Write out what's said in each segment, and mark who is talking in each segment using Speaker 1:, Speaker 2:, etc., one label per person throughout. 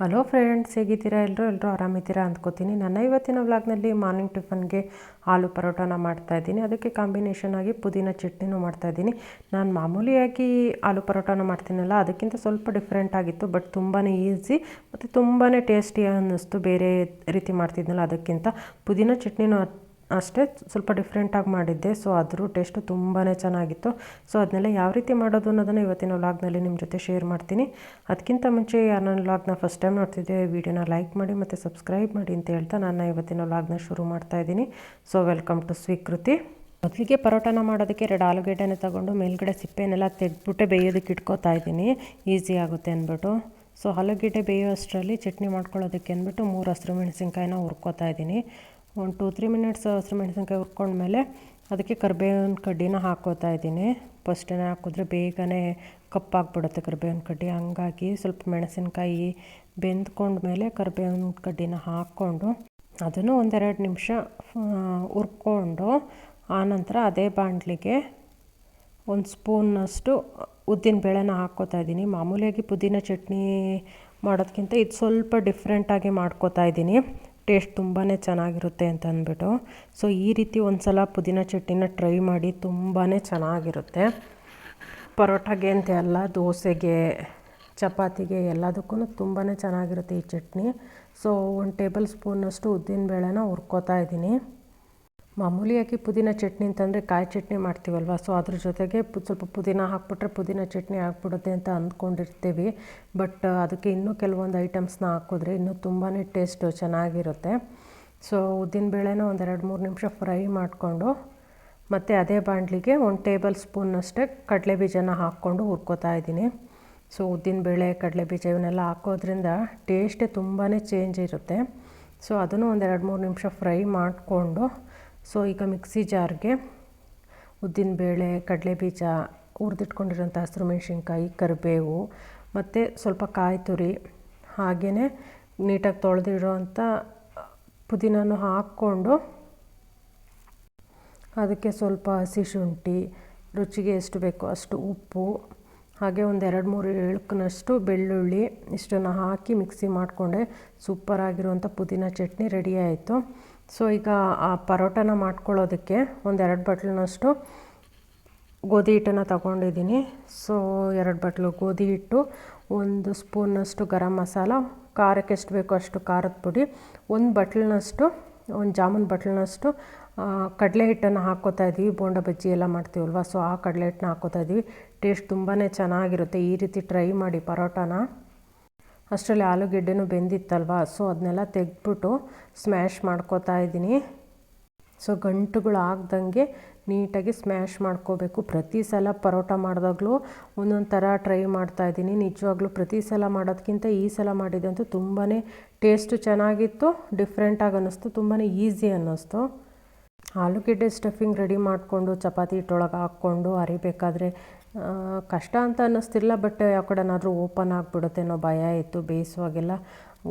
Speaker 1: Hello friends, ಹೇಗಿದ್ದೀರಾ? ಎಲ್ಲರೂ ಎಲ್ಲರೂ ಆರಾಮಿದ್ದೀರಾ ಅಂದ್ಕೋತೀನಿ. ನನ್ನ ಇವತ್ತಿನ ವ್ಲಾಗ್ನಲ್ಲಿ ಮಾರ್ನಿಂಗ್ ಟಿಫನ್ಗೆ ಆಲೂ ಪರೋಟಾನ ಮಾಡ್ತಾಯಿದ್ದೀನಿ ಅದಕ್ಕೆ ಕಾಂಬಿನೇಷನ್ ಆಗಿ ಪುದೀನ ಚಟ್ನಿನೂ ಮಾಡ್ತಾಯಿದ್ದೀನಿ ನಾನು ಮಾಮೂಲಿಯಾಗಿ ಆಲೂ ಪರೋಟಾನ ಮಾಡ್ತೀನಲ್ಲ, ಅದಕ್ಕಿಂತ ಸ್ವಲ್ಪ ಡಿಫ್ರೆಂಟ್ ಆಗಿತ್ತು, ಬಟ್ ತುಂಬಾ ಈಸಿ ಮತ್ತು ತುಂಬಾ ಟೇಸ್ಟಿ ಅನ್ನಿಸ್ತು. ಬೇರೆ ರೀತಿ ಮಾಡ್ತಿದ್ನಲ್ಲ, ಅದಕ್ಕಿಂತ ಪುದೀನ ಚಟ್ನಿನೂ ಅಷ್ಟೇ ಸ್ವಲ್ಪ ಡಿಫ್ರೆಂಟಾಗಿ ಮಾಡಿದ್ದೆ. ಸೊ ಅದ್ರ ಟೇಸ್ಟು ತುಂಬಾ ಚೆನ್ನಾಗಿತ್ತು. ಸೊ ಅದನ್ನೆಲ್ಲ ಯಾವ ರೀತಿ ಮಾಡೋದು ಅನ್ನೋದನ್ನು ಇವತ್ತಿನ ವ್ಲಾಗ್ನಲ್ಲಿ ನಿಮ್ಮ ಜೊತೆ ಶೇರ್ ಮಾಡ್ತೀನಿ. ಅದಕ್ಕಿಂತ ಮುಂಚೆ ಯಾರು ನನ್ನ ವ್ಲಾಗ್ನ ಫಸ್ಟ್ ಟೈಮ್ ನೋಡ್ತಿದ್ದೆ ವಿಡಿಯೋನ ಲೈಕ್ ಮಾಡಿ ಮತ್ತು ಸಬ್ಸ್ಕ್ರೈಬ್ ಮಾಡಿ ಅಂತ ಹೇಳ್ತಾ ನಾನು ಇವತ್ತಿನ ವ್ಲಾಗ್ನ ಶುರು ಮಾಡ್ತಾ ಇದ್ದೀನಿ. ಸೊ ವೆಲ್ಕಮ್ ಟು ಸ್ವೀಕೃತಿ ಮೊದಲಿಗೆ ಪರೋಟನ ಮಾಡೋದಕ್ಕೆ ಎರಡು ಆಲೂಗಡ್ಡೆನ ತಗೊಂಡು ಮೇಲ್ಗಡೆ ಸಿಪ್ಪೆನೆಲ್ಲ ತೆಗೆದ್ಬಿಟ್ಟೆ ಬೇಯೋದಕ್ಕೆ ಇಟ್ಕೋತಾ ಇದ್ದೀನಿ. ಈಸಿ ಆಗುತ್ತೆ ಅಂದ್ಬಿಟ್ಟು ಸೊ ಆಲೂಗೆಡ್ಡೆ ಬೇಯೋ ಅಷ್ಟರಲ್ಲಿ ಚಟ್ನಿ ಮಾಡ್ಕೊಳ್ಳೋದಕ್ಕೆ ಅಂದ್ಬಿಟ್ಟು ಮೂರು ಹಸಿರು ಮೆಣಸಿನ್ಕಾಯಿನ ಹುರ್ಕೋತಾ ಇದ್ದೀನಿ. ಒಂದು ಟೂ ತ್ರೀ ಮಿನಿಟ್ಸ್ ಹಸಿರು ಮೆಣಸಿನ್ಕಾಯಿ ಹುರ್ಕೊಂಡ್ಮೇಲೆ ಅದಕ್ಕೆ ಕರ್ಬೇವಿನ ಕಡ್ಡಿನ ಹಾಕೋತಾ ಇದ್ದೀನಿ. ಫಸ್ಟೇ ಹಾಕಿದ್ರೆ ಬೇಗನೆ ಕಪ್ಪಾಗ್ಬಿಡುತ್ತೆ ಕರ್ಬೇವಿನ ಕಡ್ಡಿ. ಹಂಗಾಗಿ ಸ್ವಲ್ಪ ಮೆಣಸಿನ್ಕಾಯಿ ಬೆಂದ್ಕೊಂಡ್ಮೇಲೆ ಕರ್ಬೇವಿನ ಕಡ್ಡಿನ ಹಾಕ್ಕೊಂಡು ಅದನ್ನು ಒಂದೆರಡು ನಿಮಿಷ ಹುರ್ಕೊಂಡು ಆನಂತರ ಅದೇ ಬಾಣಲಿಗೆ ಒಂದು ಸ್ಪೂನ್ನಷ್ಟು ಉದ್ದಿನ ಬೇಳೆನ ಹಾಕ್ಕೋತಾ ಇದ್ದೀನಿ. ಮಾಮೂಲಿಯಾಗಿ ಪುದೀನ ಚಟ್ನಿ ಮಾಡೋದಕ್ಕಿಂತ ಇದು ಸ್ವಲ್ಪ ಡಿಫ್ರೆಂಟಾಗಿ ಮಾಡ್ಕೋತಾ ಇದ್ದೀನಿ. ಟೇಸ್ಟ್ ತುಂಬಾ ಚೆನ್ನಾಗಿರುತ್ತೆ ಅಂತ ಅಂದ್ಬಿಟ್ಟು. ಸೊ ಈ ರೀತಿ ಒಂದು ಸಲ ಪುದೀನ ಚಟ್ನಿನ ಟ್ರೈ ಮಾಡಿ ತುಂಬಾ ಚೆನ್ನಾಗಿರುತ್ತೆ. ಪರೋಟಾಗೆ ಅಂತ ಅಲ್ಲ, ದೋಸೆಗೆ, ಚಪಾತಿಗೆ ಎಲ್ಲದಕ್ಕೂ ತುಂಬಾ ಚೆನ್ನಾಗಿರುತ್ತೆ ಈ ಚಟ್ನಿ. ಸೊ ಒಂದು ಟೇಬಲ್ ಸ್ಪೂನಷ್ಟು ಉದ್ದಿನ ಬೇಳೆನ ಹುರ್ಕೋತಾ ಇದ್ದೀನಿ. ಮಾಮೂಲಿಯಾಗಿ ಪುದೀನ ಚಟ್ನಿ ಅಂತಂದರೆ ಕಾಯಿ ಚಟ್ನಿ ಮಾಡ್ತೀವಲ್ವ? ಸೊ ಅದ್ರ ಜೊತೆಗೆ ಸ್ವಲ್ಪ ಪುದೀನ ಹಾಕ್ಬಿಟ್ರೆ ಪುದೀನ ಚಟ್ನಿ ಆಗ್ಬಿಡುತ್ತೆ ಅಂತ ಅಂದ್ಕೊಂಡಿರ್ತೀವಿ. ಬಟ್ ಅದಕ್ಕೆ ಇನ್ನೂ ಕೆಲವೊಂದು ಐಟಮ್ಸ್ನ ಹಾಕಿದ್ರೆ ಇನ್ನೂ ತುಂಬಾ ಟೇಸ್ಟು ಚೆನ್ನಾಗಿರುತ್ತೆ. ಸೊ ಉದ್ದಿನ ಬೇಳೆನ ಒಂದೆರಡು ಮೂರು ನಿಮಿಷ ಫ್ರೈ ಮಾಡಿಕೊಂಡು, ಮತ್ತು ಅದೇ ಬಾಣಲಿಗೆ ಒಂದು ಟೇಬಲ್ ಸ್ಪೂನಷ್ಟೇ ಕಡಲೆ ಬೀಜನ ಹಾಕ್ಕೊಂಡು ಹುರ್ಕೋತಾ ಇದ್ದೀನಿ. ಸೊ ಉದ್ದಿನ ಬೇಳೆ, ಕಡಲೆ ಬೀಜ ಇವನ್ನೆಲ್ಲ ಹಾಕೋದ್ರಿಂದ ಟೇಸ್ಟೇ ತುಂಬಾ ಚೇಂಜ್ ಇರುತ್ತೆ. ಸೊ ಅದನ್ನು ಒಂದೆರಡು ಮೂರು ನಿಮಿಷ ಫ್ರೈ ಮಾಡಿಕೊಂಡು ಸೊ ಈಗ ಮಿಕ್ಸಿ ಜಾರ್ಗೆ ಕಡಲೆ ಬೀಜ, ಹುರಿದಿಟ್ಕೊಂಡಿರೋಂಥ ಹಸಿರು ಮೆಣಸಿನ್ಕಾಯಿ ಕರಿಬೇವು ಮತ್ತು ಸ್ವಲ್ಪ ಕಾಯಿ ತುರಿ ಹಾಗೆಯೇ ನೀಟಾಗಿ ತೊಳೆದಿರೋಂಥ ಪುದೀನೂ ಹಾಕ್ಕೊಂಡು ಅದಕ್ಕೆ ಸ್ವಲ್ಪ ಹಸಿ ಶುಂಠಿ ರುಚಿಗೆ ಎಷ್ಟು ಬೇಕೋ ಅಷ್ಟು ಉಪ್ಪು ಹಾಗೆ ಒಂದು ಎರಡು ಮೂರು ಇಳುಕಿನಷ್ಟು ಬೆಳ್ಳುಳ್ಳಿ ಇಷ್ಟನ್ನು ಹಾಕಿ ಮಿಕ್ಸಿ ಮಾಡಿಕೊಂಡೆ. ಸೂಪರಾಗಿರುವಂಥ ಪುದೀನ ಚಟ್ನಿ ರೆಡಿ ಆಯಿತು. ಸೊ ಈಗ ಆ ಪರೋಟನ ಮಾಡ್ಕೊಳ್ಳೋದಕ್ಕೆ ಒಂದೆರಡು ಬಟ್ಲಿನಷ್ಟು ಗೋಧಿ ಹಿಟ್ಟನ್ನು ತಗೊಂಡಿದ್ದೀನಿ. ಸೊ ಎರಡು ಬಟ್ಲು ಗೋಧಿ ಹಿಟ್ಟು, ಒಂದು ಸ್ಪೂನಷ್ಟು ಗರಂ ಮಸಾಲ, ಖಾರಕ್ಕೆ ಎಷ್ಟು ಬೇಕೋ ಅಷ್ಟು ಖಾರದ ಪುಡಿ, ಒಂದು ಬಟ್ಲಿನಷ್ಟು ಒಂದು ಜಾಮೂನ್ ಬಟ್ಲಿನಷ್ಟು ಕಡಲೆ ಹಿಟ್ಟನ್ನು ಹಾಕ್ಕೋತಾ ಇದ್ದೀವಿ. ಬೋಂಡ ಬಜ್ಜಿ ಎಲ್ಲ ಮಾಡ್ತೀವಲ್ವ, ಸೊ ಆ ಕಡಲೆ ಹಿಟ್ಟನ್ನ ಹಾಕ್ಕೋತಾ ಇದ್ದೀವಿ. ಟೇಸ್ಟ್ ತುಂಬಾ ಚೆನ್ನಾಗಿರುತ್ತೆ. ಈ ರೀತಿ ಟ್ರೈ ಮಾಡಿ ಪರೋಟಾನ. ಅಷ್ಟರಲ್ಲಿ ಆಲೂಗೆಡ್ಡೆನೂ ಬೆಂದಿತ್ತಲ್ವ? ಸೊ ಅದನ್ನೆಲ್ಲ ತೆಗೆದ್ಬಿಟ್ಟು ಸ್ಮ್ಯಾಶ್ ಮಾಡ್ಕೋತಾ ಇದ್ದೀನಿ. ಸೊ ಗಂಟುಗಳು ಆಗ್ದಂಗೆ ನೀಟಾಗಿ ಸ್ಮ್ಯಾಶ್ ಮಾಡ್ಕೋಬೇಕು. ಪ್ರತಿ ಸಲ ಪರೋಟ ಮಾಡಿದಾಗಲೂ ಒಂದೊಂದು ಥರ ಟ್ರೈ ಮಾಡ್ತಾ ಇದ್ದೀನಿ. ನಿಜವಾಗ್ಲೂ ಪ್ರತಿ ಸಲ ಮಾಡೋದಕ್ಕಿಂತ ಈ ಸಲ ಮಾಡಿದಂತೂ ತುಂಬಾ ಟೇಸ್ಟು ಚೆನ್ನಾಗಿತ್ತು ಡಿಫ್ರೆಂಟಾಗಿ ಅನ್ನಿಸ್ತು ತುಂಬಾ ಈಸಿ ಅನ್ನಿಸ್ತು. ಆಲೂಗೆಡ್ಡೆ ಸ್ಟಫಿಂಗ್ ರೆಡಿ ಮಾಡಿಕೊಂಡು, ಚಪಾತಿ ಹಿಟ್ಟೊಳಗೆ ಹಾಕ್ಕೊಂಡು, ಅರಿಬೇಕಾದ್ರೆ ಕಷ್ಟ ಅಂತ ಅನ್ನಿಸ್ತಿಲ್ಲ ಬಟ್ ಯಾವ ಕಡೆನಾದರೂ ಓಪನ್ ಆಗಿಬಿಡುತ್ತೆ ಅನ್ನೋ ಭಯ ಇತ್ತು, ಬೇಯಿಸುವಾಗೆಲ್ಲ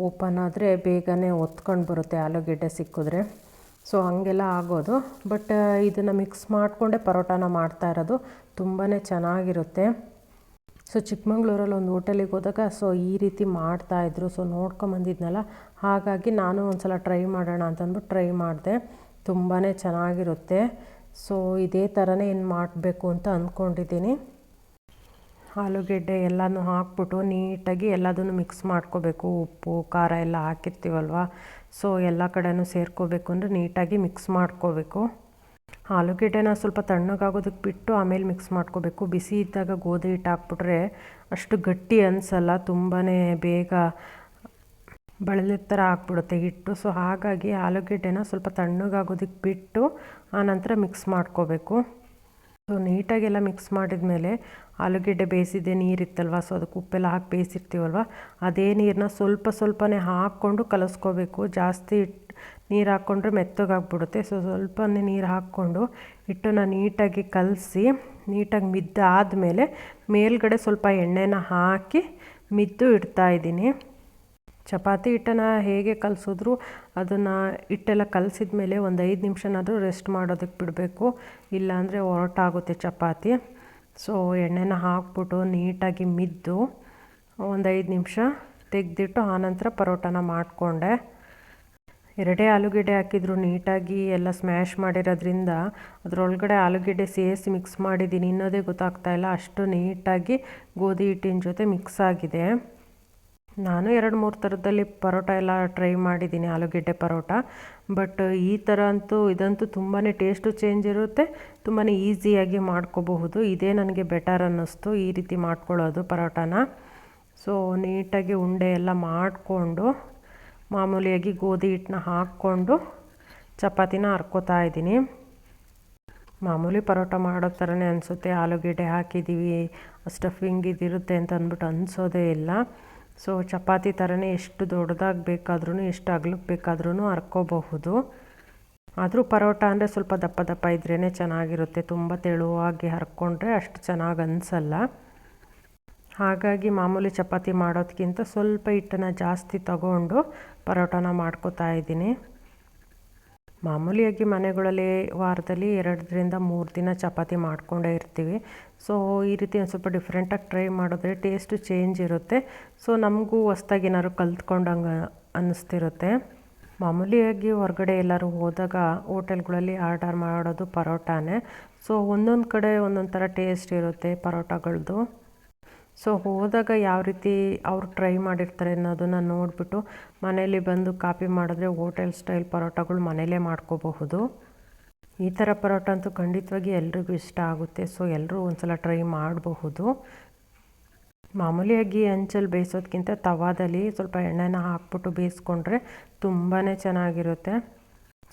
Speaker 1: ಓಪನ್ ಆದರೆ ಬೇಗನೆ ಒತ್ಕೊಂಡು ಬರುತ್ತೆ ಆಲೂಗೆಡ್ಡೆ ಸಿಕ್ಕಿದ್ರೆ. ಸೊ ಹಾಗೆಲ್ಲ ಆಗೋದು. ಬಟ್ ಇದನ್ನು ಮಿಕ್ಸ್ ಮಾಡಿಕೊಂಡೇ ಪರೋಟಾನ ಮಾಡ್ತಾ ಇರೋದು. ತುಂಬಾ ಚೆನ್ನಾಗಿರುತ್ತೆ. ಸೊ ಚಿಕ್ಕಮಂಗ್ಳೂರಲ್ಲಿ ಒಂದು ಹೋಟೆಲಿಗೆ ಹೋದಾಗ ಸೊ ಈ ರೀತಿ ಮಾಡ್ತಾಯಿದ್ರು ಸೊ ನೋಡ್ಕೊಂಬಂದಿದ್ನಲ್ಲ ಹಾಗಾಗಿ ನಾನು ಒಂದು ಸಲ ಟ್ರೈ ಮಾಡೋಣ ಅಂತಂದ್ಬಿಟ್ಟು ಟ್ರೈ ಮಾಡಿದೆ. ತುಂಬಾ ಚೆನ್ನಾಗಿರುತ್ತೆ. ಸೊ ಇದೇ ಥರನೇ ಏನು ಮಾಡಬೇಕು ಅಂತ ಅಂದ್ಕೊಂಡಿದ್ದೀನಿ ಆಲೂಗೆಡ್ಡೆ ಎಲ್ಲನೂ ಹಾಕ್ಬಿಟ್ಟು ನೀಟಾಗಿ ಎಲ್ಲದನ್ನು ಮಿಕ್ಸ್ ಮಾಡ್ಕೋಬೇಕು. ಉಪ್ಪು, ಖಾರ ಎಲ್ಲ ಹಾಕಿರ್ತೀವಲ್ವ? ಸೊ ಎಲ್ಲ ಕಡೆನೂ ಸೇರ್ಕೋಬೇಕು ಅಂದರೆ ನೀಟಾಗಿ ಮಿಕ್ಸ್ ಮಾಡ್ಕೋಬೇಕು. ಆಲೂಗೆಡ್ಡೆನ ಸ್ವಲ್ಪ ತಣ್ಣಗಾಗೋದಕ್ಕೆ ಬಿಟ್ಟು ಆಮೇಲೆ ಮಿಕ್ಸ್ ಮಾಡ್ಕೋಬೇಕು. ಬಿಸಿ ಇದ್ದಾಗ ಗೋಧಿ ಹಿಟ್ಟು ಹಾಕ್ಬಿಟ್ರೆ ಅಷ್ಟು ಗಟ್ಟಿ ಅನಿಸಲ್ಲ ತುಂಬಾ ಬೇಗ ಬಳಲಿದ ಥರ ಹಾಕ್ಬಿಡುತ್ತೆ ಹಿಟ್ಟು. ಸೊ ಹಾಗಾಗಿ ಆಲೂಗೆಡ್ಡೆನ ಸ್ವಲ್ಪ ತಣ್ಣಗಾಗೋದಕ್ಕೆ ಬಿಟ್ಟು ಆನಂತರ ಮಿಕ್ಸ್ ಮಾಡ್ಕೋಬೇಕು. ಸೊ ನೀಟಾಗೆಲ್ಲ ಮಿಕ್ಸ್ ಮಾಡಿದ ಮೇಲೆ ಆಲೂಗೆಡ್ಡೆ ಬೇಯಿಸಿದ್ದೆ ನೀರಿತ್ತಲ್ವ? ಸೊ ಅದಕ್ಕೆ ಉಪ್ಪೆಲ್ಲ ಹಾಕಿ ಬೇಯಿಸಿರ್ತೀವಲ್ವ? ಅದೇ ನೀರನ್ನ ಸ್ವಲ್ಪ ಸ್ವಲ್ಪನೇ ಹಾಕ್ಕೊಂಡು ಕಲಸ್ಕೋಬೇಕು. ಜಾಸ್ತಿ ನೀರು ಹಾಕ್ಕೊಂಡ್ರೆ ಮೆತ್ತಗಾಗ್ಬಿಡುತ್ತೆ. ಸೊ ಸ್ವಲ್ಪನೇ ನೀರು ಹಾಕ್ಕೊಂಡು ಹಿಟ್ಟನ್ನು ನೀಟಾಗಿ ಕಲಸಿ, ನೀಟಾಗಿ ಮಿದ್ದಾದಮೇಲೆ ಮೇಲ್ಗಡೆ ಸ್ವಲ್ಪ ಎಣ್ಣೆನ ಹಾಕಿ ಮಿದ್ದು ಇಡ್ತಾಯಿದ್ದೀನಿ ಚಪಾತಿ ಹಿಟ್ಟನ್ನು ಹೇಗೆ ಕಲಸಿದ್ರು ಅದನ್ನು ಹಿಟ್ಟೆಲ್ಲ ಕಲಸಿದ ಮೇಲೆ ಒಂದು ಐದು ನಿಮಿಷನಾದರೂ ರೆಸ್ಟ್ ಮಾಡೋದಕ್ಕೆ ಬಿಡಬೇಕು. ಇಲ್ಲಾಂದರೆ ಹೊರಟಾಗುತ್ತೆ ಚಪಾತಿ. ಸೊ ಎಣ್ಣೆನ ಹಾಕ್ಬಿಟ್ಟು ನೀಟಾಗಿ ಮಿದ್ದು ಒಂದು ಐದು ನಿಮಿಷ ತೆಗೆದಿಟ್ಟು ಆನಂತರ ಪರೋಟನ ಮಾಡಿಕೊಂಡೆ. ಎರಡೇ ಆಲೂಗೆಡ್ಡೆ ಹಾಕಿದ್ರು ನೀಟಾಗಿ ಎಲ್ಲ ಸ್ಮ್ಯಾಶ್ ಮಾಡಿರೋದ್ರಿಂದ ಅದರೊಳಗಡೆ ಆಲೂಗೆಡ್ಡೆ ಸೇರಿಸಿ ಮಿಕ್ಸ್ ಮಾಡಿದ್ದೀನಿ. ಇನ್ನೋದೇ ಗೊತ್ತಾಗ್ತಾ ಇಲ್ಲ. ಅಷ್ಟು ನೀಟಾಗಿ ಗೋಧಿ ಹಿಟ್ಟಿನ ಜೊತೆ ಮಿಕ್ಸ್ ಆಗಿದೆ. ನಾನು ಎರಡು ಮೂರು ಥರದಲ್ಲಿ ಪರೋಟ ಎಲ್ಲ ಟ್ರೈ ಮಾಡಿದ್ದೀನಿ ಆಲೂಗೆಡ್ಡೆ ಪರೋಟ. ಬಟ್ ಈ ಥರ ಅಂತೂ ಇದಂತೂ ತುಂಬಾ ಟೇಸ್ಟು ಚೇಂಜ್ ಇರುತ್ತೆ. ತುಂಬಾ ಈಸಿಯಾಗಿ ಮಾಡ್ಕೋಬಹುದು. ಇದೇ ನನಗೆ ಬೆಟರ್ ಅನ್ನಿಸ್ತು ಈ ರೀತಿ ಮಾಡ್ಕೊಳ್ಳೋದು ಪರೋಟನ. ಸೊ ನೀಟಾಗಿ ಉಂಡೆ ಎಲ್ಲ ಮಾಡಿಕೊಂಡು, ಮಾಮೂಲಿಯಾಗಿ ಗೋಧಿ ಹಿಟ್ಟನ್ನ ಹಾಕ್ಕೊಂಡು ಚಪಾತಿನ ಹರ್ಕೋತಾ ಇದ್ದೀನಿ. ಮಾಮೂಲಿ ಪರೋಟ ಮಾಡೋ ಥರನೇ ಅನಿಸುತ್ತೆ. ಆಲೂಗೆಡ್ಡೆ ಹಾಕಿದ್ದೀವಿ ಸ್ಟಫಿಂಗ್ ಇದಿರುತ್ತೆ ಅಂತ ಅಂದ್ಬಿಟ್ಟು ಅನಿಸೋದೇ ಇಲ್ಲ. ಸೊ ಚಪಾತಿ ಥರನೇ ಎಷ್ಟು ದೊಡ್ಡದಾಗಿ ಬೇಕಾದ್ರೂ ಎಷ್ಟು ಅಗ್ಲಕ್ಕೆ ಬೇಕಾದ್ರೂ ಹರ್ಕೋಬಹುದು ಆದರೂ ಪರೋಟ ಅಂದರೆ ಸ್ವಲ್ಪ ದಪ್ಪ ದಪ್ಪ ಇದ್ರೇ ಚೆನ್ನಾಗಿರುತ್ತೆ. ತುಂಬ ತೆಳುವಾಗಿ ಹರ್ಕೊಂಡ್ರೆ ಅಷ್ಟು ಚೆನ್ನಾಗಿ ಅನಿಸಲ್ಲ. ಹಾಗಾಗಿ ಮಾಮೂಲಿ ಚಪಾತಿ ಮಾಡೋದಕ್ಕಿಂತ ಸ್ವಲ್ಪ ಹಿಟ್ಟನ್ನು ಜಾಸ್ತಿ ತಗೊಂಡು ಪರೋಟನ ಮಾಡ್ಕೋತಾ ಇದ್ದೀನಿ. ಮಾಮೂಲಿಯಾಗಿ ಮನೆಗಳಲ್ಲಿ ವಾರದಲ್ಲಿ ಎರಡರಿಂದ ಮೂರು ದಿನ ಚಪಾತಿ ಮಾಡಿಕೊಂಡೇ ಇರ್ತೀವಿ. ಸೊ ಈ ರೀತಿ ಒಂದು ಸ್ವಲ್ಪ ಡಿಫ್ರೆಂಟಾಗಿ ಟ್ರೈ ಮಾಡಿದ್ರೆ ಟೇಸ್ಟು ಚೇಂಜ್ ಇರುತ್ತೆ. ಸೊ ನಮಗೂ ಹೊಸ್ದಾಗಿ ಏನಾದ್ರು ಕಲ್ತ್ಕೊಂಡಂಗೆ ಅನ್ನಿಸ್ತಿರುತ್ತೆ ಮಾಮೂಲಿಯಾಗಿ ಹೊರಗಡೆ ಎಲ್ಲರೂ ಹೋದಾಗ ಹೋಟೆಲ್ಗಳಲ್ಲಿ ಆರ್ಡರ್ ಮಾಡೋದು ಪರೋಟಾನೇ. ಸೊ ಒಂದೊಂದು ಕಡೆ ಒಂದೊಂದು ಥರ ಟೇಸ್ಟ್ ಇರುತ್ತೆ ಪರೋಟಗಳದ್ದು ಸೊ ಹೋದಾಗ ಯಾವ ರೀತಿ ಅವ್ರು ಟ್ರೈ ಮಾಡಿರ್ತಾರೆ ಅನ್ನೋದನ್ನು ನೋಡಿಬಿಟ್ಟು ಮನೇಲಿ ಬಂದು ಕಾಪಿ ಮಾಡಿದ್ರೆ ಹೋಟೆಲ್ ಸ್ಟೈಲ್ ಪರೋಟಗಳು ಮನೇಲೇ ಮಾಡ್ಕೋಬಹುದು. ಈ ಥರ ಪರೋಟ ಅಂತೂ ಖಂಡಿತವಾಗಿ ಎಲ್ರಿಗೂ ಇಷ್ಟ ಆಗುತ್ತೆ. ಸೊ ಎಲ್ಲರೂ ಒಂದ್ಸಲ ಟ್ರೈ ಮಾಡಬಹುದು. ಮಾಮೂಲಿಯಾಗಿ ಹಂಚಲ್ಲಿ ಬೇಯಿಸೋದಕ್ಕಿಂತ ತವಾದಲ್ಲಿ ಸ್ವಲ್ಪ ಎಣ್ಣೆನ ಹಾಕ್ಬಿಟ್ಟು ಬೇಯಿಸ್ಕೊಂಡ್ರೆ ತುಂಬಾ ಚೆನ್ನಾಗಿರುತ್ತೆ.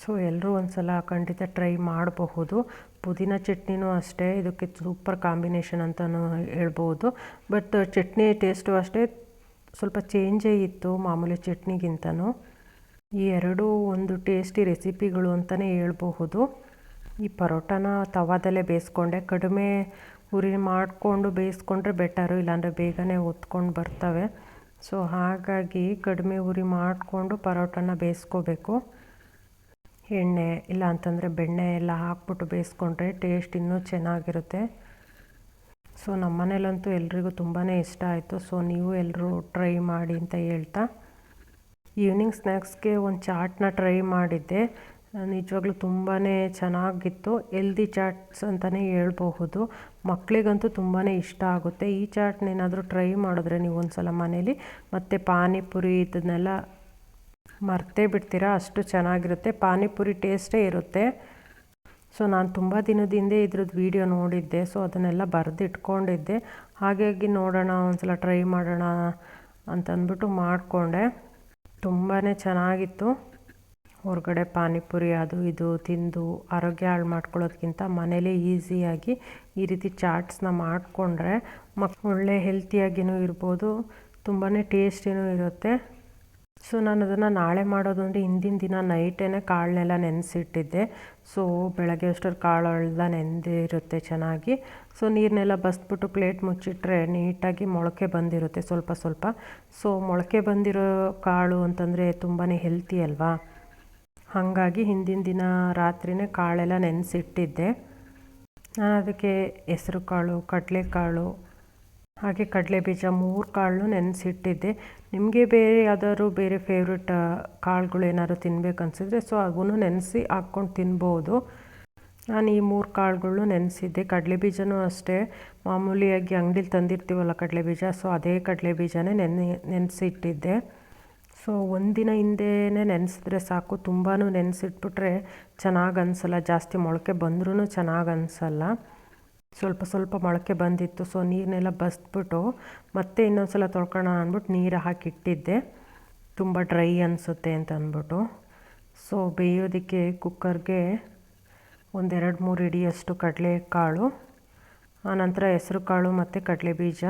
Speaker 1: ಸೊ ಎಲ್ಲರೂ ಒಂದು ಸಲ ಖಂಡಿತ ಟ್ರೈ ಮಾಡಬಹುದು. ಪುದೀನ ಚಟ್ನಿನೂ ಅಷ್ಟೇ, ಇದಕ್ಕೆ ಸೂಪರ್ ಕಾಂಬಿನೇಷನ್ ಅಂತಲೂ ಹೇಳ್ಬೋದು ಬಟ್ ಚಟ್ನಿ ಟೇಸ್ಟು ಅಷ್ಟೇ ಸ್ವಲ್ಪ ಚೇಂಜೇ ಇತ್ತು ಮಾಮೂಲಿ ಚಟ್ನಿಗಿಂತನೂ. ಈ ಎರಡೂ ಒಂದು ಟೇಸ್ಟಿ ರೆಸಿಪಿಗಳು ಅಂತಲೇ ಹೇಳ್ಬಹುದು. ಈ ಪರೋಟನ ತವಾದಲ್ಲೇ ಬೇಯಿಸ್ಕೊಂಡೆ. ಕಡಿಮೆ ಉರಿ ಮಾಡಿಕೊಂಡು ಬೇಯಿಸ್ಕೊಂಡ್ರೆ ಬೆಟರು, ಇಲ್ಲಾಂದರೆ ಬೇಗನೆ ಒತ್ಕೊಂಡು ಬರ್ತವೆ. ಸೊ ಹಾಗಾಗಿ ಕಡಿಮೆ ಉರಿ ಮಾಡಿಕೊಂಡು ಪರೋಟನ ಬೇಯಿಸ್ಕೋಬೇಕು. ಎಣ್ಣೆ ಇಲ್ಲ ಅಂತಂದರೆ ಬೆಣ್ಣೆ ಎಲ್ಲ ಹಾಕ್ಬಿಟ್ಟು ಬೇಯಿಸ್ಕೊಂಡ್ರೆ ಟೇಸ್ಟ್ ಇನ್ನೂ ಚೆನ್ನಾಗಿರುತ್ತೆ. ಸೊ ನಮ್ಮ ಮನೇಲಂತೂ ಎಲ್ರಿಗೂ ತುಂಬಾ ಇಷ್ಟ ಆಯಿತು. ಸೊ ನೀವು ಎಲ್ಲರೂ ಟ್ರೈ ಮಾಡಿ ಅಂತ ಹೇಳ್ತಾ. ಈವ್ನಿಂಗ್ ಸ್ನ್ಯಾಕ್ಸ್ಗೆ ಒಂದು ಚಾಟ್ನ ಟ್ರೈ ಮಾಡಿದ್ದೆ. ನಿಜವಾಗ್ಲೂ ತುಂಬಾ ಚೆನ್ನಾಗಿತ್ತು. ಎಲ್ದಿ ಚಾಟ್ಸ್ ಅಂತಲೇ ಹೇಳ್ಬಹುದು. ಮಕ್ಕಳಿಗಂತೂ ತುಂಬಾ ಇಷ್ಟ ಆಗುತ್ತೆ. ಈ ಚಾಟ್ನೇನಾದರೂ ಟ್ರೈ ಮಾಡಿದ್ರೆ ನೀವು ಒಂದು ಸಲ ಮನೇಲಿ ಮತ್ತು ಪಾನಿಪುರಿ ಇದನ್ನೆಲ್ಲ ಮರ್ತೇ ಬಿಡ್ತೀರಾ? ಅಷ್ಟು ಚೆನ್ನಾಗಿರುತ್ತೆ. ಪಾನಿಪುರಿ ಟೇಸ್ಟೇ ಇರುತ್ತೆ. ಸೊ ನಾನು ತುಂಬ ದಿನದಿಂದ ಇದ್ರದ್ದು ವೀಡಿಯೋ ನೋಡಿದ್ದೆ. ಸೊ ಅದನ್ನೆಲ್ಲ ಬರೆದಿಟ್ಕೊಂಡಿದ್ದೆ. ಹಾಗಾಗಿ ನೋಡೋಣ, ಒಂದ್ಸಲ ಟ್ರೈ ಮಾಡೋಣ ಅಂತಂದ್ಬಿಟ್ಟು ಮಾಡಿಕೊಂಡೆ. ತುಂಬಾ ಚೆನ್ನಾಗಿತ್ತು. ಹೊರಗಡೆ ಪಾನಿಪುರಿ ಅದು ಇದು ತಿಂದು ಆರೋಗ್ಯ ಹಾಳು ಮಾಡ್ಕೊಳ್ಳೋದ್ಕಿಂತ ಮನೇಲೇ ಈಸಿಯಾಗಿ ಈ ರೀತಿ ಚಾಟ್ಸ್ನ ಮಾಡಿಕೊಂಡ್ರೆ ಮಕ್, ಒಳ್ಳೆ ಹೆಲ್ತಿಯಾಗಿಯೂ ಇರ್ಬೋದು. ತುಂಬಾ ಟೇಸ್ಟಿನೂ ಇರುತ್ತೆ. ಸೊ ನಾನು ಅದನ್ನು ನಾಳೆ ಮಾಡೋದು ಅಂದರೆ ಹಿಂದಿನ ದಿನ ನೈಟೇ ಕಾಳನ್ನೆಲ್ಲ ನೆನೆಸಿಟ್ಟಿದ್ದೆ. ಸೊ ಬೆಳಗ್ಗೆ ಕಾಳು ಕಾಳೆಲ್ಲ ನೆಂದಿರುತ್ತೆ ಚೆನ್ನಾಗಿ. ಸೊ ನೀರನ್ನೆಲ್ಲ ಬಸ್ಬಿಟ್ಟು ಪ್ಲೇಟ್ ಮುಚ್ಚಿಟ್ರೆ ನೀಟಾಗಿ ಮೊಳಕೆ ಬಂದಿರುತ್ತೆ ಸ್ವಲ್ಪ ಸ್ವಲ್ಪ. ಸೊ ಮೊಳಕೆ ಬಂದಿರೋ ಕಾಳು ಅಂತಂದರೆ ತುಂಬಾ ಹೆಲ್ತಿ ಅಲ್ವಾ? ಹಾಗಾಗಿ ಹಿಂದಿನ ದಿನ ರಾತ್ರಿನೇ ಕಾಳೆಲ್ಲ ನೆನೆಸಿಟ್ಟಿದ್ದೆ. ನಾನು ಅದಕ್ಕೆ ಹೆಸರು ಕಾಳು ಕಡಲೆಕಾಳು ಹಾಗೆ ಕಡಲೆ ಬೀಜ ಮೂರು ಕಾಳು ನೆನೆಸಿಟ್ಟಿದ್ದೆ. ನಿಮಗೆ ಬೇರೆ ಯಾವ್ದಾದ್ರು ಬೇರೆ ಫೇವ್ರೆಟ್ ಕಾಳುಗಳು ಏನಾದ್ರು ತಿನ್ಬೇಕು ಅನಿಸಿದ್ರೆ ಸೊ ಅದನ್ನು ನೆನೆಸಿ ಹಾಕ್ಕೊಂಡು ತಿನ್ಬೋದು. ನಾನು ಈ ಮೂರು ಕಾಳುಗಳು ನೆನೆಸಿದ್ದೆ. ಕಡಲೆ ಬೀಜನೂ ಅಷ್ಟೇ. ಮಾಮೂಲಿಯಾಗಿ ಅಂಗಡಿಲಿ ತಂದಿರ್ತೀವಲ್ಲ ಕಡಲೆ ಬೀಜ ಸೊ ಅದೇ ಕಡಲೆ ಬೀಜನೇ ನೆನೆ ನೆನೆಸಿಟ್ಟಿದ್ದೆ. ಸೊ ಒಂದಿನ ಹಿಂದೆಯೇ ನೆನೆಸಿದ್ರೆ ಸಾಕು. ತುಂಬಾ ನೆನೆಸಿಟ್ಬಿಟ್ರೆ ಚೆನ್ನಾಗಿ ಅನಿಸಲ್ಲ. ಜಾಸ್ತಿ ಮೊಳಕೆ ಬಂದ್ರೂ ಚೆನ್ನಾಗಿ ಅನಿಸಲ್ಲ. ಸ್ವಲ್ಪ ಸ್ವಲ್ಪ ಮೊಳಕೆ ಬಂದಿತ್ತು. ಸೊ ನೀರನ್ನೆಲ್ಲ ಬಸ್ಬಿಟ್ಟು ಮತ್ತೆ ಇನ್ನೊಂದು ಸಲ ತೊಳ್ಕೊಳ್ಳೋಣ ಅಂದ್ಬಿಟ್ಟು ನೀರು ಹಾಕಿಟ್ಟಿದ್ದೆ ತುಂಬ ಡ್ರೈ ಅನಿಸುತ್ತೆ ಅಂತ ಅಂದ್ಬಿಟ್ಟು. ಸೊ ಬೇಯೋದಕ್ಕೆ ಕುಕ್ಕರ್ಗೆ ಒಂದೆರಡು ಮೂರು ಇಡಿಯಷ್ಟು ಕಡಲೆಕಾಳು ಆನಂತರ ಹೆಸರು ಕಾಳು ಮತ್ತು ಕಡಲೆ ಬೀಜ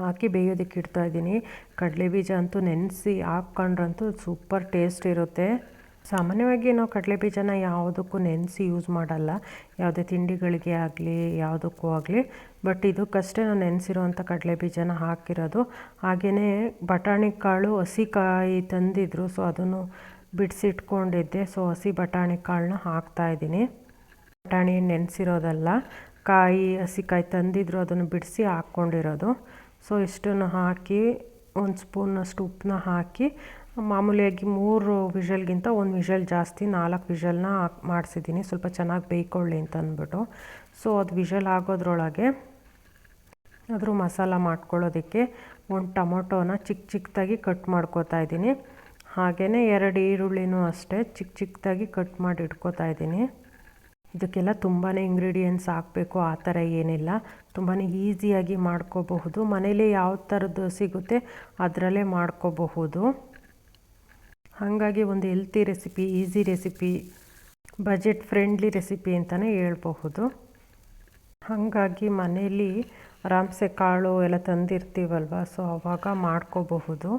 Speaker 1: ಹಾಕಿ ಬೇಯೋದಕ್ಕೆ ಇಡ್ತಾ ಇದ್ದೀನಿ. ಕಡಲೆ ಬೀಜ ಅಂತೂ ನೆನೆಸಿ ಹಾಕ್ಕೊಂಡ್ರಂತೂ ಸೂಪರ್ ಟೇಸ್ಟ್ ಇರುತ್ತೆ. ಸಾಮಾನ್ಯವಾಗಿ ನಾವು ಕಡಲೆ ಬೀಜನ ಯಾವುದಕ್ಕೂ ನೆನೆಸಿ ಯೂಸ್ ಮಾಡಲ್ಲ. ಯಾವುದೇ ತಿಂಡಿಗಳಿಗೆ ಆಗಲಿ, ಯಾವುದಕ್ಕೂ ಆಗಲಿ. ಬಟ್ ಇದಕ್ಕಷ್ಟೇ ನಾನು ನೆನೆಸಿರುವಂಥ ಕಡಲೆ ಬೀಜನ ಹಾಕಿರೋದು. ಹಾಗೆಯೇ ಬಟಾಣಿ ಕಾಳು ಹಸಿ ಕಾಯಿ ತಂದಿದ್ರು ಸೊ ಅದನ್ನು ಬಿಡಿಸಿಟ್ಕೊಂಡಿದ್ದೆ. ಸೊ ಹಸಿ ಬಟಾಣಿ ಕಾಳನ್ನ ಹಾಕ್ತಾಯಿದ್ದೀನಿ ಬಟಾಣಿ ನೆನೆಸಿರೋದಲ್ಲ, ಕಾಯಿ, ಹಸಿ ಕಾಯಿ ತಂದಿದ್ರು, ಅದನ್ನು ಬಿಡಿಸಿ ಹಾಕ್ಕೊಂಡಿರೋದು. ಸೊ ಇಷ್ಟನ್ನು ಹಾಕಿ, ಒಂದು ಸ್ಪೂನಷ್ಟು ಉಪ್ಪನ್ನ ಹಾಕಿ ಮಾಮೂಲಿಯಾಗಿ ಮೂರು ವಿಷಲ್ಗಿಂತ ಒಂದು ವಿಷಲ್ ಜಾಸ್ತಿ, ನಾಲ್ಕು ವಿಷಲ್ನ ಮಾಡಿಸಿದ್ದೀನಿ ಸ್ವಲ್ಪ ಚೆನ್ನಾಗಿ ಬೇಯ್ಕೊಳ್ಳಿ ಅಂತ ಅಂದ್ಬಿಟ್ಟು. ಸೊ ಅದು ವಿಷಲ್ ಆಗೋದ್ರೊಳಗೆ ಅದ್ರ ಮಸಾಲ ಮಾಡ್ಕೊಳ್ಳೋದಕ್ಕೆ ಒಂದು ಟೊಮೊಟೊನ ಚಿಕ್ಕ ಚಿಕ್ಕದಾಗಿ ಕಟ್ ಮಾಡ್ಕೋತಾ ಇದ್ದೀನಿ. ಹಾಗೆಯೇ ಎರಡು ಈರುಳ್ಳಿನೂ ಅಷ್ಟೇ ಚಿಕ್ಕ ಚಿಕ್ಕದಾಗಿ ಕಟ್ ಮಾಡಿ ಇಟ್ಕೋತಾ ಇದ್ದೀನಿ. ಇದಕ್ಕೆಲ್ಲ ತುಂಬಾ ಇಂಗ್ರೀಡಿಯೆಂಟ್ಸ್ ಹಾಕಬೇಕು, ಆ ಥರ ಏನಿಲ್ಲ. ತುಂಬಾ ಈಸಿಯಾಗಿ ಮಾಡ್ಕೋಬಹುದು. ಮನೇಲಿ ಯಾವ ಥರದ್ದು ಸಿಗುತ್ತೆ ಅದರಲ್ಲೇ ಮಾಡ್ಕೋಬಹುದು. ಹಾಗಾಗಿ ಒಂದು healthy recipe easy recipe budget friendly recipe ಅಂತಲೇ ಹೇಳ್ಬಹುದು. ಹಾಗಾಗಿ ಮನೆಯಲ್ಲಿ ಆರಾಮ್ಸೆ ಕಾಳು ಎಲ್ಲ ತಂದಿರ್ತೀವಲ್ವ ಸೊ ಆವಾಗ ಮಾಡ್ಕೋಬಹುದು.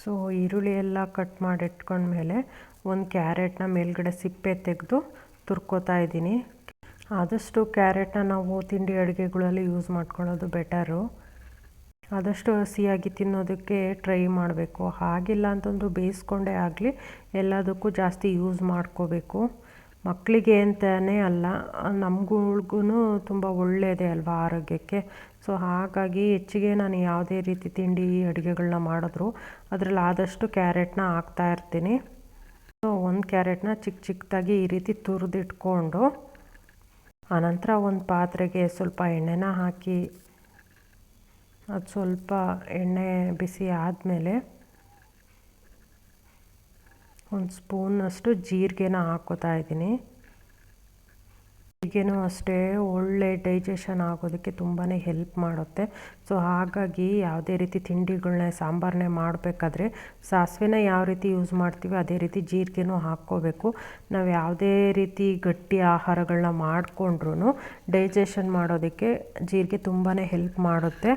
Speaker 1: ಸೊ ಈರುಳ್ಳಿ ಎಲ್ಲ ಕಟ್ ಮಾಡಿ ಇಟ್ಕೊಂಡ್ಮೇಲೆ ಒಂದು ಕ್ಯಾರೆಟ್ನ ಮೇಲ್ಗಡೆ ಸಿಪ್ಪೆ ತೆಗೆದು ತುರ್ಕೋತಾ ಇದ್ದೀನಿ. ಆದಷ್ಟು ಕ್ಯಾರೆಟ್ನ ನಾವು ತಿಂಡಿ ಅಡುಗೆಗಳಲ್ಲಿ ಯೂಸ್ ಮಾಡ್ಕೊಳ್ಳೋದು ಬೆಟರು ಆದಷ್ಟು ಹಸಿಯಾಗಿ ತಿನ್ನೋದಕ್ಕೆ ಟ್ರೈ ಮಾಡಬೇಕು. ಹಾಗಿಲ್ಲ ಅಂತಂದರೂ ಬೇಯಿಸ್ಕೊಂಡೇ ಆಗಲಿ, ಎಲ್ಲದಕ್ಕೂ ಜಾಸ್ತಿ ಯೂಸ್ ಮಾಡ್ಕೋಬೇಕು. ಮಕ್ಕಳಿಗೆ ಅಂತಲೇ ಅಲ್ಲ ನಮ್ಗಳ್ಗೂ ತುಂಬ ಒಳ್ಳೆಯದೇ ಅಲ್ವಾ ಆರೋಗ್ಯಕ್ಕೆ? ಸೊ ಹಾಗಾಗಿ ಹೆಚ್ಚಿಗೆ ನಾನು ಯಾವುದೇ ರೀತಿ ತಿಂಡಿ ಅಡುಗೆಗಳನ್ನ ಮಾಡಿದ್ರು, ಅದರಲ್ಲಿ ಆದಷ್ಟು ಕ್ಯಾರೆಟ್ನ ಹಾಕ್ತಾ ಇರ್ತೀನಿ. ಸೊ ಒಂದು ಕ್ಯಾರೆಟ್ನ ಚಿಕ್ಕ ಚಿಕ್ಕದಾಗಿ ಈ ರೀತಿ ತುರಿದಿಟ್ಕೊಂಡು, ಆನಂತರ ಒಂದು ಪಾತ್ರೆಗೆ ಸ್ವಲ್ಪ ಎಣ್ಣೆನ ಹಾಕಿ ಅದು ಸ್ವಲ್ಪ ಎಣ್ಣೆ ಬಿಸಿ ಆದಮೇಲೆ ಒಂದು ಸ್ಪೂನಷ್ಟು ಜೀರಿಗೆನ ಹಾಕೋತಾ ಇದ್ದೀನಿ. ಜೀರಿಗೆನೂ ಅಷ್ಟೇ ಒಳ್ಳೆ ಡೈಜೆಷನ್ ಆಗೋದಕ್ಕೆ ತುಂಬಾ ಹೆಲ್ಪ್ ಮಾಡುತ್ತೆ. ಸೊ ಹಾಗಾಗಿ ಯಾವುದೇ ರೀತಿ ತಿಂಡಿಗಳನ್ನ ಸಾಂಬಾರನ್ನೇ ಮಾಡಬೇಕಾದ್ರೆ ಸಾಸಿವೆನ ಯಾವ ರೀತಿ ಯೂಸ್ ಮಾಡ್ತೀವಿ ಅದೇ ರೀತಿ ಜೀರಿಗೆನೂ ಹಾಕ್ಕೋಬೇಕು. ನಾವು ಯಾವುದೇ ರೀತಿ ಗಟ್ಟಿ ಆಹಾರಗಳನ್ನ ಮಾಡಿಕೊಂಡ್ರೂ ಡೈಜೆಷನ್ ಮಾಡೋದಕ್ಕೆ ಜೀರಿಗೆ ತುಂಬಾ ಹೆಲ್ಪ್ ಮಾಡುತ್ತೆ.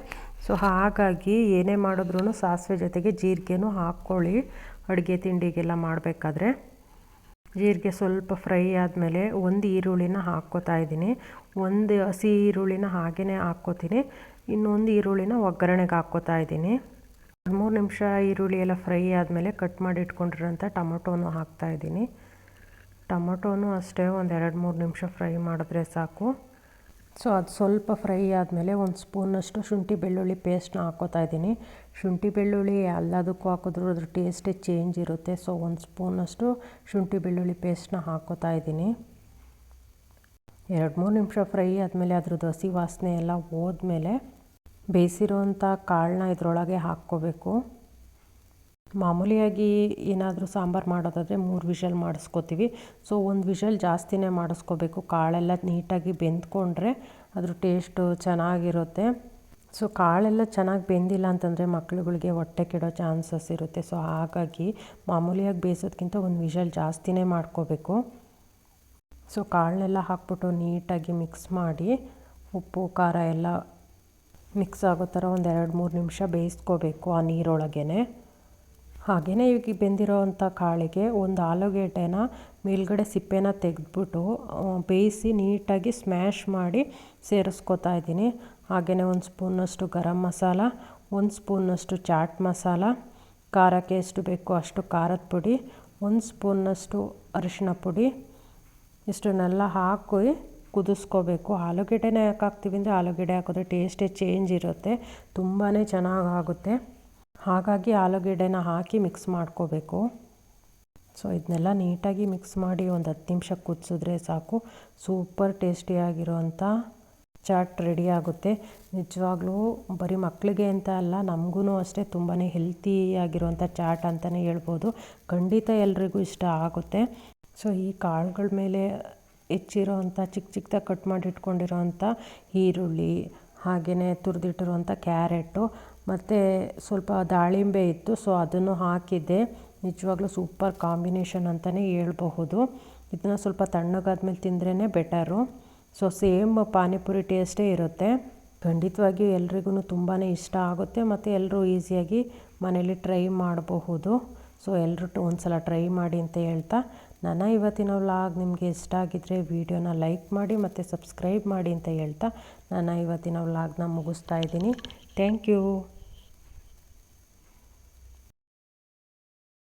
Speaker 1: ಸೊ ಹಾಗಾಗಿ ಏನೇ ಮಾಡಿದ್ರೂ ಸಾಸಿವೆ ಜೊತೆಗೆ ಜೀರಿಗೆನೂ ಹಾಕ್ಕೊಳ್ಳಿ. ಅಡುಗೆ ತಿಂಡಿಗೆಲ್ಲ ಮಾಡಬೇಕಾದ್ರೆ. ಜೀರಿಗೆ ಸ್ವಲ್ಪ ಫ್ರೈ ಆದಮೇಲೆ ಒಂದು ಈರುಳ್ಳಿನ ಹಾಕ್ಕೋತಾ ಇದ್ದೀನಿ. ಒಂದು ಹಸಿ ಈರುಳ್ಳಿನ ಹಾಗೇ ಹಾಕ್ಕೋತೀನಿ. ಇನ್ನೊಂದು ಈರುಳ್ಳಿನ ಒಗ್ಗರಣೆಗೆ ಹಾಕ್ಕೋತಾ ಇದ್ದೀನಿ. ಮೂರು ನಿಮಿಷ ಈರುಳ್ಳಿ ಎಲ್ಲ ಫ್ರೈ ಆದಮೇಲೆ ಕಟ್ ಮಾಡಿ ಇಟ್ಕೊಂಡಿರೋಂಥ ಟೊಮೊಟೊನು ಹಾಕ್ತಾಯಿದ್ದೀನಿ ಟೊಮೊಟೊನು ಅಷ್ಟೇ ಒಂದು ಎರಡು ಮೂರು ನಿಮಿಷ ಫ್ರೈ ಮಾಡಿದ್ರೆ ಸಾಕು. ಸೊ ಅದು ಸ್ವಲ್ಪ ಫ್ರೈ ಆದಮೇಲೆ ಒಂದು ಸ್ಪೂನಷ್ಟು ಶುಂಠಿ ಬೆಳ್ಳುಳ್ಳಿ ಪೇಸ್ಟ್ನ ಹಾಕೋತಾ ಇದ್ದೀನಿ. ಶುಂಠಿ ಬೆಳ್ಳುಳ್ಳಿ ಎಲ್ಲದಕ್ಕೂ ಹಾಕಿದ್ರು ಅದ್ರ ಟೇಸ್ಟೇ ಚೇಂಜ್ ಇರುತ್ತೆ. ಸೊ ಒಂದು ಸ್ಪೂನಷ್ಟು ಶುಂಠಿ ಬೆಳ್ಳುಳ್ಳಿ ಪೇಸ್ಟ್ನ ಹಾಕ್ಕೋತಾ ಇದ್ದೀನಿ. ಎರಡು, ಮೂರು ನಿಮಿಷ ಫ್ರೈ ಆದಮೇಲೆ ಅದ್ರದ್ದು ಹಸಿ ವಾಸನೆ ಎಲ್ಲ ಹೋದ್ಮೇಲೆ ಬೇಯಿಸಿರೋವಂಥ ಕಾಳನ್ನ ಇದರೊಳಗೆ ಹಾಕ್ಕೋಬೇಕು. ಮಾಮೂಲಿಯಾಗಿ ಏನಾದರೂ ಸಾಂಬಾರು ಮಾಡೋದಾದರೆ ಮೂರು ವಿಷಲ್ ಮಾಡಿಸ್ಕೋತೀವಿ. ಸೊ, ಒಂದು ವಿಷಲ್ ಜಾಸ್ತಿನೇ ಮಾಡಿಸ್ಕೋಬೇಕು. ಕಾಳೆಲ್ಲ ನೀಟಾಗಿ ಬೆಂದ್ಕೊಂಡ್ರೆ ಅದ್ರ ಟೇಸ್ಟು ಚೆನ್ನಾಗಿರುತ್ತೆ. ಸೊ, ಕಾಳೆಲ್ಲ ಚೆನ್ನಾಗಿ ಬೆಂದಿಲ್ಲ ಅಂತಂದರೆ ಮಕ್ಳುಗಳಿಗೆ ಹೊಟ್ಟೆ ಕೆಡೋ ಚಾನ್ಸಸ್ ಇರುತ್ತೆ. ಸೊ, ಹಾಗಾಗಿ ಮಾಮೂಲಿಯಾಗಿ ಬೇಯಿಸೋದ್ಕಿಂತ ಒಂದು ವಿಷಲ್ ಜಾಸ್ತಿನೇ ಮಾಡ್ಕೋಬೇಕು. ಸೊ, ಕಾಳನ್ನೆಲ್ಲ ಹಾಕ್ಬಿಟ್ಟು ನೀಟಾಗಿ ಮಿಕ್ಸ್ ಮಾಡಿ ಉಪ್ಪು, ಖಾರ ಎಲ್ಲ ಮಿಕ್ಸ್ ಆಗೋ ಥರ ಒಂದು ಎರಡು ಮೂರು ನಿಮಿಷ ಬೇಯಿಸ್ಕೋಬೇಕು ಆ ನೀರೊಳಗೇ ಹಾಗೆಯೇ ಈಗ ಬೆಂದಿರೋವಂಥ ಕಾಳಿಗೆ ಒಂದು ಆಲೂಗೆಡ್ಡೆನ ಮೇಲ್ಗಡೆ ಸಿಪ್ಪೆನ ತೆಗೆದ್ಬಿಟ್ಟು ಬೇಯಿಸಿ ನೀಟಾಗಿ ಸ್ಮ್ಯಾಶ್ ಮಾಡಿ ಸೇರಿಸ್ಕೊತಾ ಇದ್ದೀನಿ. ಹಾಗೆಯೇ ಒಂದು ಸ್ಪೂನಷ್ಟು ಗರಂ ಮಸಾಲ, ಒಂದು ಸ್ಪೂನಷ್ಟು ಚಾಟ್ ಮಸಾಲ, ಖಾರಕ್ಕೆ ಎಷ್ಟು ಬೇಕೋ ಅಷ್ಟು ಖಾರದ ಪುಡಿ, ಒಂದು ಸ್ಪೂನಷ್ಟು ಅರಿಶಿನ ಪುಡಿ, ಇಷ್ಟನ್ನೆಲ್ಲ ಹಾಕಿ ಕುದಿಸ್ಕೋಬೇಕು. ಆಲೂಗೆಡ್ಡೆನ ಯಾಕೆ ಹಾಕ್ತೀವಿ ಅಂದರೆ, ಆಲೂಗೆಡ್ಡೆ ಹಾಕಿದ್ರೆ ಟೇಸ್ಟೇ ಚೇಂಜ್ ಇರುತ್ತೆ ತುಂಬಾ ಚೆನ್ನಾಗಾಗುತ್ತೆ. ಹಾಗಾಗಿ ಆಲೂಗೆಡ್ಡೆನ ಹಾಕಿ ಮಿಕ್ಸ್ ಮಾಡ್ಕೋಬೇಕು. ಸೊ ಇದನ್ನೆಲ್ಲ ನೀಟಾಗಿ ಮಿಕ್ಸ್ ಮಾಡಿ ಒಂದು ಹತ್ತು ನಿಮಿಷ ಕುದಿಸಿದ್ರೆ ಸಾಕು. ಸೂಪರ್ ಟೇಸ್ಟಿಯಾಗಿರೋವಂಥ ಚಾಟ್ ರೆಡಿ ಆಗುತ್ತೆ. ನಿಜವಾಗ್ಲೂ ಬರೀ ಮಕ್ಕಳಿಗೆ ಅಂತ ಅಲ್ಲ ನಮಗೂ ಅಷ್ಟೇ ತುಂಬಾ ಹೆಲ್ತಿಯಾಗಿರುವಂಥ ಚಾಟ್ ಅಂತಲೇ ಹೇಳ್ಬೋದು. ಖಂಡಿತ ಎಲ್ರಿಗೂ ಇಷ್ಟ ಆಗುತ್ತೆ. ಸೊ ಈ ಕಾಳುಗಳ ಮೇಲೆ ಹೆಚ್ಚಿರೋ ಅಂಥ ಚಿಕ್ಕ ಚಿಕ್ಕದಾಗಿ ಕಟ್ ಮಾಡಿ ಈರುಳ್ಳಿ ಹಾಗೆಯೇ ತುರಿದಿಟ್ಟಿರುವಂಥ ಕ್ಯಾರೆಟು ಮತ್ತು ಸ್ವಲ್ಪ ದಾಳಿಂಬೆ ಇತ್ತು ಸೊ ಅದನ್ನು ಹಾಕಿದ್ದೆ. ನಿಜವಾಗ್ಲೂ ಸೂಪರ್ ಕಾಂಬಿನೇಷನ್ ಅಂತಲೇ ಹೇಳ್ಬಹುದು. ಇದನ್ನು ಸ್ವಲ್ಪ ತಣ್ಣಗಾದ್ಮೇಲೆ ತಿಂದ್ರೇ ಬೆಟರು ಸೊ ಸೇಮ್ ಪಾನಿಪುರಿ ಟೇಸ್ಟೇ ಇರುತ್ತೆ. ಖಂಡಿತವಾಗಿಯೂ ಎಲ್ರಿಗೂ ತುಂಬಾ ಇಷ್ಟ ಆಗುತ್ತೆ, ಮತ್ತು ಎಲ್ಲರೂ ಈಸಿಯಾಗಿ ಮನೇಲಿ ಟ್ರೈ ಮಾಡಬಹುದು. ಸೊ ಎಲ್ಲರೂ ಒಂದು ಸಲ ಟ್ರೈ ಮಾಡಿ ಅಂತ ಹೇಳ್ತಾ, ನನ್ನ ಇವತ್ತಿನ ವ್ಲಾಗ್ ನಿಮಗೆ ಇಷ್ಟ ಆಗಿದ್ದರೆ ವೀಡಿಯೋನ ಲೈಕ್ ಮಾಡಿ, ಮತ್ತು ಸಬ್ಸ್ಕ್ರೈಬ್ ಮಾಡಿ ಅಂತ ಹೇಳ್ತಾ, ನನ್ನ ಇವತ್ತಿನ ವ್ಲಾಗ್ನ ಮುಗಿಸ್ತಾ ಇದ್ದೀನಿ. Thank you